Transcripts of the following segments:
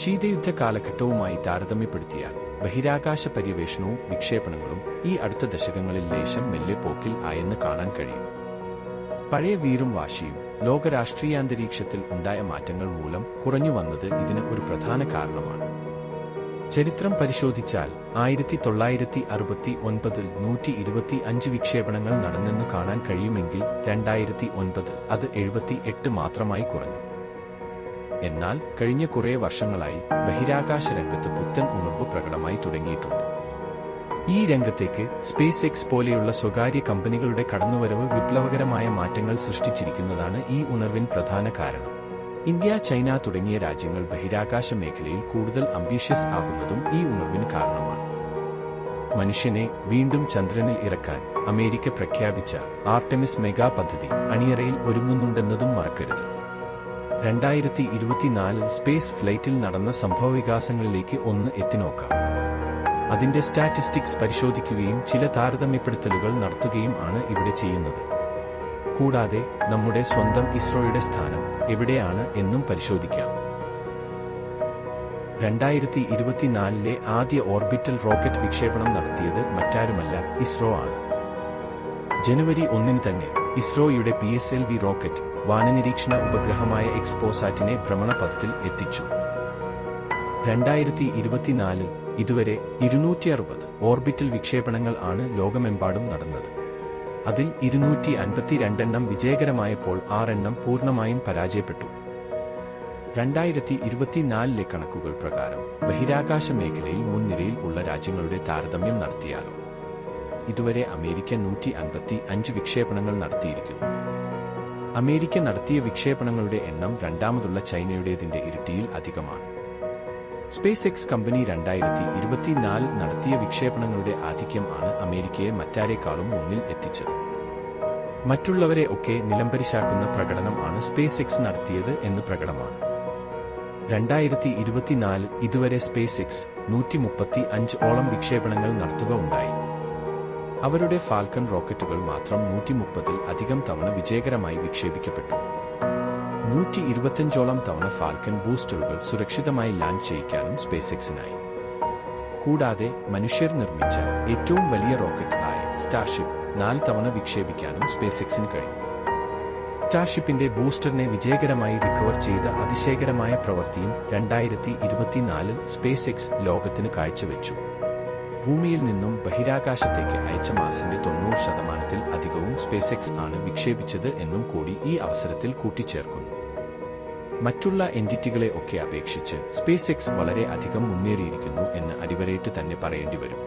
ശീതയുദ്ധ കാലഘട്ടവുമായി താരതമ്യപ്പെടുത്തിയാൽ ബഹിരാകാശ പര്യവേഷണവും വിക്ഷേപണങ്ങളും ഈ അടുത്ത ദശകങ്ങളിൽ ലേശം മെല്ലെ പോക്കിൽ ആയെന്ന് കാണാൻ കഴിയും. പഴയ വീറും വാശിയും ലോകരാഷ്ട്രീയാന്തരീക്ഷത്തിൽ ഉണ്ടായ മാറ്റങ്ങൾ മൂലം കുറഞ്ഞു വന്നത് ഇതിന് ഒരു പ്രധാന കാരണമാണ്. ചരിത്രം പരിശോധിച്ചാൽ ആയിരത്തി തൊള്ളായിരത്തി അറുപത്തി ഒൻപതിൽ നൂറ്റി ഇരുപത്തി അഞ്ച് വിക്ഷേപണങ്ങൾ നടന്നെന്ന് കാണാൻ കഴിയുമെങ്കിൽ രണ്ടായിരത്തി ഒൻപതിൽ അത് എഴുപത്തി എട്ട് മാത്രമായി കുറഞ്ഞു. എന്നാൽ കഴിഞ്ഞ കുറേ വർഷങ്ങളായി ബഹിരാകാശ രംഗത്ത് പുത്തൻ ഉണർവ് പ്രകടമായി തുടങ്ങിയിട്ടുണ്ട്. ഈ രംഗത്തേക്ക് സ്പേസ് എക്സ് പോലെയുള്ള സ്വകാര്യ കമ്പനികളുടെ കടന്നുവരവ് വിപ്ലവകരമായ മാറ്റങ്ങൾ സൃഷ്ടിച്ചിരിക്കുന്നതാണ് ഈ ഉണർവിൻ പ്രധാന കാരണം. ഇന്ത്യ ചൈന തുടങ്ങിയ രാജ്യങ്ങൾ ബഹിരാകാശ മേഖലയിൽ കൂടുതൽ അംബീഷ്യസ് ആകുന്നതും ഈ ഉണർവിന് കാരണമാണ്. മനുഷ്യനെ വീണ്ടും ചന്ദ്രനിൽ ഇറക്കാൻ അമേരിക്ക പ്രഖ്യാപിച്ച ആർട്ടമിസ് മെഗാ പദ്ധതി അണിയറയിൽ ഒരുങ്ങുന്നുണ്ടെന്നതും മറക്കരുത്. രണ്ടായിരത്തി ഇരുപത്തിനാലിൽ സ്പേസ് ഫ്ലൈറ്റിൽ നടന്ന സംഭവവികാസങ്ങളിലേക്ക് ഒന്ന് എത്തിനോക്കാം. അതിന്റെ സ്റ്റാറ്റിസ്റ്റിക്സ് പരിശോധിക്കുകയും ചില താരതമ്യപ്പെടുത്തലുകൾ നടത്തുകയും ആണ് ഇവിടെ ചെയ്യുന്നത്. കൂടാതെ നമ്മുടെ സ്വന്തം ഇസ്രോയുടെ സ്ഥാനം എവിടെയാണ് എന്നും പരിശോധിക്കാം. രണ്ടായിരത്തി ഇരുപത്തിനാലിലെ ആദ്യ ഓർബിറ്റൽ റോക്കറ്റ് വിക്ഷേപണം നടത്തിയത് മറ്റാരുമല്ല ഇസ്രോ ആണ്. ജനുവരി ഒന്നിന് തന്നെ ഇസ്രോയുടെ P S L V rocket വാനനിരീക്ഷണ ഉപഗ്രഹമായ എക്സ്പോസാറ്റിനെ ഭ്രമണപഥത്തിൽ എത്തിച്ചു. രണ്ടായിരത്തി ഇരുപത്തിനാലിൽ ഇതുവരെ ഇരുന്നൂറ്റി അറുപത് ഓർബിറ്റൽ വിക്ഷേപണങ്ങൾ ആണ് ലോകമെമ്പാടും നടന്നത്. അതിൽ ഇരുന്നൂറ്റി അൻപത്തിരണ്ടെണ്ണം വിജയകരമായപ്പോൾ ആറെണ്ണം പൂർണമായും പരാജയപ്പെട്ടു. രണ്ടായിരത്തി ഇരുപത്തിനാലിലെ കണക്കുകൾ പ്രകാരം ബഹിരാകാശ മേഖലയിൽ മുൻനിരയിൽ ഉള്ള രാജ്യങ്ങളുടെ താരതമ്യം നടത്തിയാലോ? ഇതുവരെ അമേരിക്ക നൂറ്റി അൻപത്തി അഞ്ച് വിക്ഷേപണങ്ങൾ നടത്തിയിരിക്കുന്നു. അമേരിക്ക നടത്തിയ വിക്ഷേപണങ്ങളുടെ എണ്ണം രണ്ടാമതുള്ള ചൈനയുടേതിന്റെ ഇരട്ടിയിൽ അധികമാണ്. സ്പേസ് എക്സ് കമ്പനി രണ്ടായിരത്തി ഇരുപത്തിനാലിൽ നടത്തിയ വിക്ഷേപണങ്ങളുടെ ആധിക്യം ആണ് അമേരിക്കയെ മറ്റാരേക്കാളും മുന്നിൽ എത്തിച്ചത്. മറ്റുള്ളവരെ ഒക്കെ നിലംപരിശാക്കുന്ന പ്രകടനം ആണ് സ്പേസ് എക്സ് നടത്തിയത് എന്ന് പ്രകടമാണ്. രണ്ടായിരത്തി ഇരുപത്തിനാല് ഇതുവരെ സ്പേസ് എക്സ് നൂറ്റി മുപ്പത്തി ഓളം വിക്ഷേപണങ്ങൾ നടത്തുക ഉണ്ടായി. അവരുടെ ഫാൽക്കൺ റോക്കറ്റുകൾ മാത്രം നൂറ്റി മുപ്പതിൽ അധികം തവണ വിജയകരമായി വിക്ഷേപിക്കപ്പെട്ടു. നൂറ്റി ഇരുപത്തിയഞ്ചോളം തവണ ഫാൽക്കൺ ബൂസ്റ്ററുകൾ സുരക്ഷിതമായി ലാൻഡ് ചെയ്യിക്കാനും സ്പേസ് എക്സിനായി കൂടാതെ മനുഷ്യർ നിർമ്മിച്ച ഏറ്റവും വലിയ റോക്കറ്റായ സ്റ്റാർഷിപ്പ് നാല് തവണ വിക്ഷേപിക്കാനും സ്പേസ് എക്സിന് കഴിഞ്ഞു. സ്റ്റാർഷിപ്പിന്റെ ബൂസ്റ്ററിനെ വിജയകരമായി റിക്കവർ ചെയ്ത അതിശയകരമായ പ്രവൃത്തിയും രണ്ടായിരത്തി ഇരുപത്തിനാലിൽ സ്പേസ് എക്സ് ലോകത്തിന് കാഴ്ചവെച്ചു. ഭൂമിയിൽ നിന്നും ബഹിരാകാശത്തേക്ക് അയച്ച മാസിന്റെ തൊണ്ണൂറ് ശതമാനത്തിൽ അധികവും സ്പേസ് എക്സ് ആണ് വിക്ഷേപിച്ചത് എന്നും കൂടി ഈ അവസരത്തിൽ കൂട്ടിച്ചേർക്കുന്നു. മറ്റുള്ള എന്റിറ്റികളെ ഒക്കെ അപേക്ഷിച്ച് സ്പേസ് എക്സ് വളരെ അധികം മുന്നേറിയിരിക്കുന്നു എന്ന് അടിവരയിട്ട് തന്നെ പറയേണ്ടി വരും.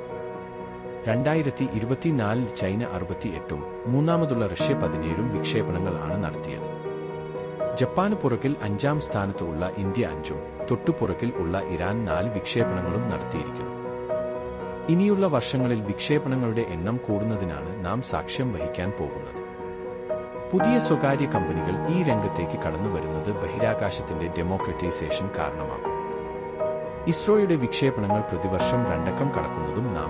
രണ്ടായിരത്തി ഇരുപത്തിനാലിൽ ചൈന അറുപത്തിയെട്ടും മൂന്നാമതുള്ള റഷ്യ പതിനേഴും വിക്ഷേപണങ്ങളാണ് നടത്തിയത്. ജപ്പാന് പുറകിൽ അഞ്ചാം സ്ഥാനത്തുള്ള ഇന്ത്യ അഞ്ചും തൊട്ടുപുറകിൽ ഉള്ള ഇറാൻ നാല് വിക്ഷേപണങ്ങളും നടത്തിയിരിക്കുന്നു. ഇനിയുള്ള വർഷങ്ങളിൽ വിക്ഷേപണങ്ങളുടെ എണ്ണം കൂടുന്നതിനാണ് നാം സാക്ഷ്യം വഹിക്കാൻ പോകുന്നത്. പുതിയ സ്വകാര്യ കമ്പനികൾ ഈ രംഗത്തേക്ക് കടന്നു വരുന്നത് ബഹിരാകാശത്തിന്റെ ഡെമോക്രറ്റൈസേഷൻ കാരണമാകും. ഇസ്രോയുടെ വിക്ഷേപണങ്ങൾ പ്രതിവർഷം രണ്ടക്കം കടക്കുന്നതും നാം